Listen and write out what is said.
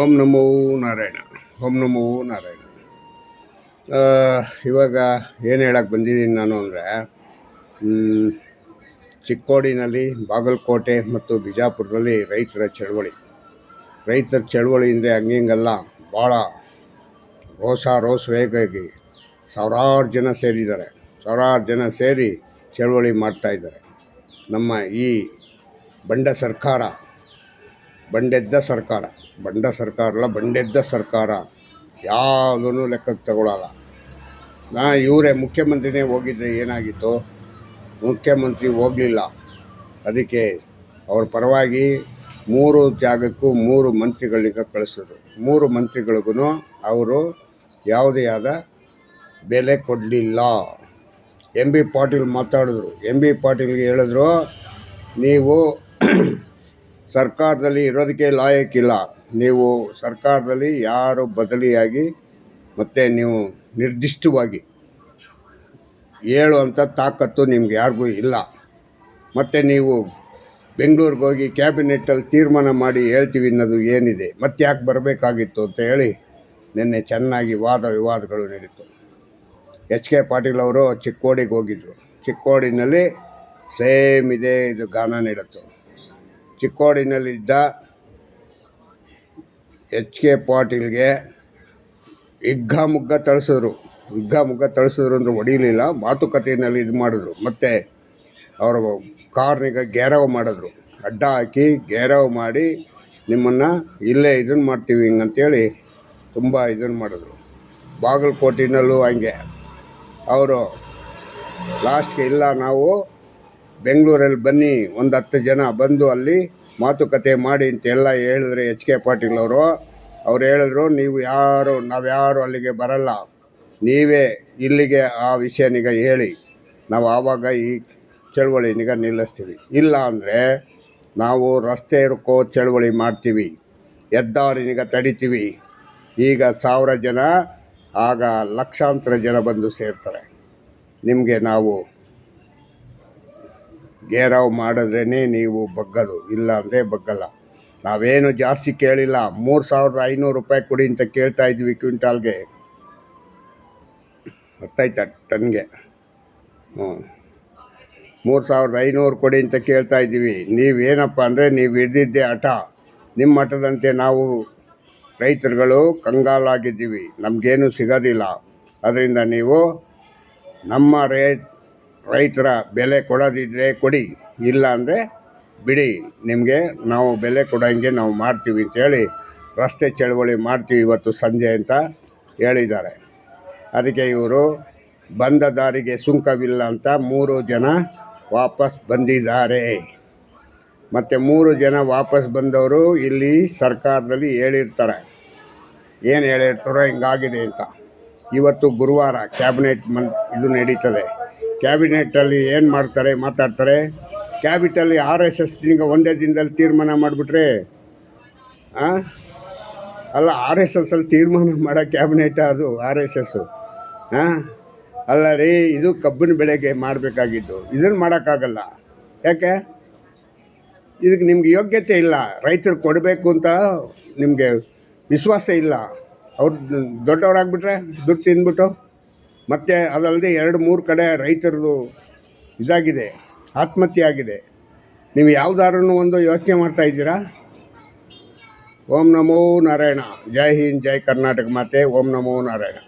ಓಂ ನಮೋ ನಾರಾಯಣ. ಓಂ ನಮೋ ನಾರಾಯಣ. ಇವಾಗ ಏನು ಹೇಳಕ್ಕೆ ಬಂದಿದ್ದೀನಿ ನಾನು ಅಂದರೆ ಚಿಕ್ಕೋಡಿನಲ್ಲಿ ಬಾಗಲಕೋಟೆ ಮತ್ತು ಬಿಜಾಪುರದಲ್ಲಿ ರೈತರ ಚಳವಳಿ. ರೈತರ ಚಳವಳಿಯಿಂದ ಹಂಗಿಂಗಲ್ಲ ಭಾಳ ರೋಸ ರೋಸ್ ವೇಗಾಗಿ ಸಾವಿರಾರು ಜನ ಸೇರಿದ್ದಾರೆ. ಸಾವಿರಾರು ಜನ ಸೇರಿ ಚಳವಳಿ ಮಾಡ್ತಾಯಿದ್ದಾರೆ ನಮ್ಮ ಈ ಬಂಡ ಸರ್ಕಾರ ಬಂಡೆದ್ದ ಸರ್ಕಾರ. ಬಂಡ ಸರ್ಕಾರ ಅಲ್ಲ, ಬಂಡೆದ್ದ ಸರ್ಕಾರ. ಯಾವುದನ್ನು ಲೆಕ್ಕಕ್ಕೆ ತಗೊಳ್ಳಲ್ಲ ನಾ ಇವರೇ ಮುಖ್ಯಮಂತ್ರಿನೇ ಹೋಗಿದ್ರೆ ಏನಾಗಿತ್ತು? ಮುಖ್ಯಮಂತ್ರಿ ಹೋಗಲಿಲ್ಲ. ಅದಕ್ಕೆ ಅವ್ರ ಪರವಾಗಿ ಮೂರು ಜಾಗಕ್ಕೂ ಮೂರು ಮಂತ್ರಿಗಳಿಗೆ ಕಳಿಸಿದ್ರು. ಮೂರು ಮಂತ್ರಿಗಳಿಗೂ ಅವರು ಯಾವುದೇ ಆದ ಬೆಲೆ ಕೊಡಲಿಲ್ಲ. ಎಂ ಬಿ ಪಾಟೀಲ್ ಮಾತಾಡಿದ್ರು. ಎಂ ಬಿ ಪಾಟೀಲ್ಗೆ ಹೇಳಿದ್ರು, ನೀವು ಸರ್ಕಾರದಲ್ಲಿ ಇರೋದಕ್ಕೆ ಲಾಯಕ್ಕಿಲ್ಲ. ನೀವು ಸರ್ಕಾರದಲ್ಲಿ ಯಾರು ಬದಲಿಯಾಗಿ ಮತ್ತು ನೀವು ನಿರ್ದಿಷ್ಟವಾಗಿ ಹೇಳುವಂಥ ತಾಕತ್ತು ನಿಮ್ಗೆ ಯಾರಿಗೂ ಇಲ್ಲ. ಮತ್ತು ನೀವು ಬೆಂಗಳೂರಿಗೆ ಹೋಗಿ ಕ್ಯಾಬಿನೆಟ್ಟಲ್ಲಿ ತೀರ್ಮಾನ ಮಾಡಿ ಹೇಳ್ತೀವಿ ಅನ್ನೋದು ಏನಿದೆ, ಮತ್ತೆ ಯಾಕೆ ಬರಬೇಕಾಗಿತ್ತು ಅಂತ ಹೇಳಿ ನಿನ್ನೆ ಚೆನ್ನಾಗಿ ವಾದ ವಿವಾದಗಳು ನಡೀತು. ಎಚ್ ಕೆ ಪಾಟೀಲ್ ಅವರು ಚಿಕ್ಕೋಡಿಗೆ ಹೋಗಿದ್ದರು ಚಿಕ್ಕೋಡಿನಲ್ಲಿ ಸೇಮ್ ಇದೇ ಇದು ಗಾನ ನಡೆಯಿತು ಚಿಕ್ಕೋಡಿನಲ್ಲಿದ್ದ ಎಚ್ ಕೆ ಪಾಟೀಲ್ಗೆ ಹಿಗ್ಗಾಮುಗ್ಗ ತಳಿಸಿದ್ರು. ಹಿಗ್ಗ ಮುಗ್ಗ ತಳಿಸಿದ್ರು ಅಂದ್ರೆ ಹೊಡಿಲಿಲ್ಲ. ಮಾತುಕತೆಯಲ್ಲಿ ಇದು ಮಾಡಿದ್ರು. ಮತ್ತು ಅವರು ಕಾರ್ನಿಗೆ ಗೇರವ ಮಾಡಿದ್ರು. ಅಡ್ಡ ಹಾಕಿ ಗೇರವ ಮಾಡಿ ನಿಮ್ಮನ್ನು ಇಲ್ಲೇ ಇದನ್ನು ಮಾಡ್ತೀವಿ ಹಿಂಗಂತೇಳಿ ತುಂಬ ಇದನ್ನು ಮಾಡಿದ್ರು. ಬಾಗಲಕೋಟಿನಲ್ಲೂ ಹಂಗೆ. ಅವರು ಲಾಸ್ಟ್ಗೆ ಇಲ್ಲ ನಾವು ಬೆಂಗಳೂರಲ್ಲಿ ಬನ್ನಿ, ಒಂದು ಹತ್ತು ಜನ ಬಂದು ಅಲ್ಲಿ ಮಾತುಕತೆ ಮಾಡಿ ಅಂತೆಲ್ಲ ಹೇಳಿದ್ರೆ ಎಚ್ ಕೆ ಪಾಟೀಲ್ ಅವರು. ಅವ್ರು ಹೇಳಿದ್ರು, ನೀವು ಯಾರು, ನಾವು ಯಾರು ಅಲ್ಲಿಗೆ ಬರಲ್ಲ. ನೀವೇ ಇಲ್ಲಿಗೆ ಆ ವಿಷಯನಿಗ ಹೇಳಿ. ನಾವು ಆವಾಗ ಈ ಚಳವಳಿನಿಗ ನಿಲ್ಲಿಸ್ತೀವಿ. ಇಲ್ಲ ಅಂದರೆ ನಾವು ರಸ್ತೆ ಇರ್ಕೋ ಚಳವಳಿ ಮಾಡ್ತೀವಿ ಎದ್ದಾರಿನಿಗ ತಡಿತೀವಿ. ಈಗ ಸಾವಿರ ಜನ, ಆಗ ಲಕ್ಷಾಂತರ ಜನ ಬಂದು ಸೇರ್ತಾರೆ. ನಿಮಗೆ ನಾವು ಗೇರಾವ್ ಮಾಡಿದ್ರೇ ನೀವು ಬಗ್ಗದು ಇಲ್ಲ ಅಂದರೆ ಬಗ್ಗಲ್ಲ. ನಾವೇನು ಜಾಸ್ತಿ ಕೇಳಿಲ್ಲ. ಮೂರು ಸಾವಿರದ ಐನೂರು ರೂಪಾಯಿ ಕೊಡಿ ಅಂತ ಕೇಳ್ತಾ ಇದ್ವಿ ಕ್ವಿಂಟಾಲ್ಗೆ. ಅರ್ಥ ಆಯ್ತಾ ಟನ್ಗೆ? ಹ್ಞೂ. ಮೂರು ಸಾವಿರದ ಐನೂರು ಕೊಡಿ ಅಂತ ಕೇಳ್ತಾ ಇದ್ದೀವಿ ನೀವೇನಪ್ಪ ಅಂದರೆ ನೀವು ಹಿಡ್ದಿದ್ದೆ ಹಠ. ನಿಮ್ಮ ಹಠದಂತೆ ನಾವು ರೈತರುಗಳು ಕಂಗಾಲಾಗಿದ್ದೀವಿ. ನಮಗೇನು ಸಿಗೋದಿಲ್ಲ. ಅದರಿಂದ ನೀವು ನಮ್ಮ ರೇಟ್ ರೈತರ ಬೆಲೆ ಕೊಡೋದಿದ್ರೆ ಕೊಡಿ, ಇಲ್ಲ ಅಂದರೆ ಬಿಡಿ. ನಿಮಗೆ ನಾವು ಬೆಲೆ ಕೊಡೋಂಗೆ ನಾವು ಮಾಡ್ತೀವಿ ಅಂತೇಳಿ ರಸ್ತೆ ಚಳವಳಿ ಮಾಡ್ತೀವಿ ಇವತ್ತು ಸಂಜೆ ಅಂತ ಹೇಳಿದ್ದಾರೆ. ಅದಕ್ಕೆ ಇವರು ಬಂದ ದಾರಿಗೆ ಸುಂಕವಿಲ್ಲ ಅಂತ ಮೂರು ಜನ ವಾಪಸ್ ಬಂದಿದ್ದಾರೆ. ಮತ್ತು ಮೂರು ಜನ ವಾಪಸ್ ಬಂದವರು ಇಲ್ಲಿ ಸರ್ಕಾರದಲ್ಲಿ ಹೇಳಿರ್ತಾರೆ. ಏನು ಹೇಳಿರ್ತಾರೋ ಹಿಂಗಾಗಿದೆ ಅಂತ. ಇವತ್ತು ಗುರುವಾರ ಕ್ಯಾಬಿನೆಟ್ ಮನ್ ಇದು ನಡೀತದೆ. ಕ್ಯಾಬಿನೆಟ್ಟಲ್ಲಿ ಏನು ಮಾಡ್ತಾರೆ, ಮಾತಾಡ್ತಾರೆ? ಕ್ಯಾಬಿಟಲ್ಲಿ ಆರ್ ಎಸ್ ಎಸ್ ಒಂದೇ ದಿನದಲ್ಲಿ ತೀರ್ಮಾನ ಮಾಡಿಬಿಟ್ರೆ ಅಲ್ಲ, ಆರ್ ಎಸ್ ಎಸ್ಸಲ್ಲಿ ತೀರ್ಮಾನ ಮಾಡೋ ಕ್ಯಾಬಿನೆಟ್ ಅದು, ಆರ್ ಎಸ್ ಎಸ್ಸು ಹಾಂ ಅಲ್ಲ ರೀ, ಇದು ಕಬ್ಬಿನ ಬೆಳೆಗೆ ಮಾಡಬೇಕಾಗಿದ್ದು. ಇದನ್ನು ಮಾಡೋಕ್ಕಾಗಲ್ಲ. ಯಾಕೆ? ಇದಕ್ಕೆ ನಿಮ್ಗೆ ಯೋಗ್ಯತೆ ಇಲ್ಲ. ರೈತರು ಕೊಡಬೇಕು ಅಂತ ನಿಮಗೆ ವಿಶ್ವಾಸ ಇಲ್ಲ. ಅವ್ರು ದೊಡ್ಡವರಾಗ್ಬಿಟ್ರೆ ದುಡ್ಡು ತಿಂದ್ಬಿಟ್ಟು ಮತ್ತು ಅದಲ್ಲದೆ ಎರಡು ಮೂರು ಕಡೆ ರೈತರದು ಇದಾಗಿದೆ, ಆತ್ಮಹತ್ಯೆ ಆಗಿದೆ. ನೀವು ಯಾವ್ದಾದ್ರೂ ಒಂದು ಯೋಚನೆ ಮಾಡ್ತಾ ಇದ್ದೀರಾ? ಓಂ ನಮೋ ನಾರಾಯಣ. ಜೈ ಹಿಂದ್, ಜೈ ಕರ್ನಾಟಕ ಮಾತೆ, ಓಂ ನಮೋ ನಾರಾಯಣ.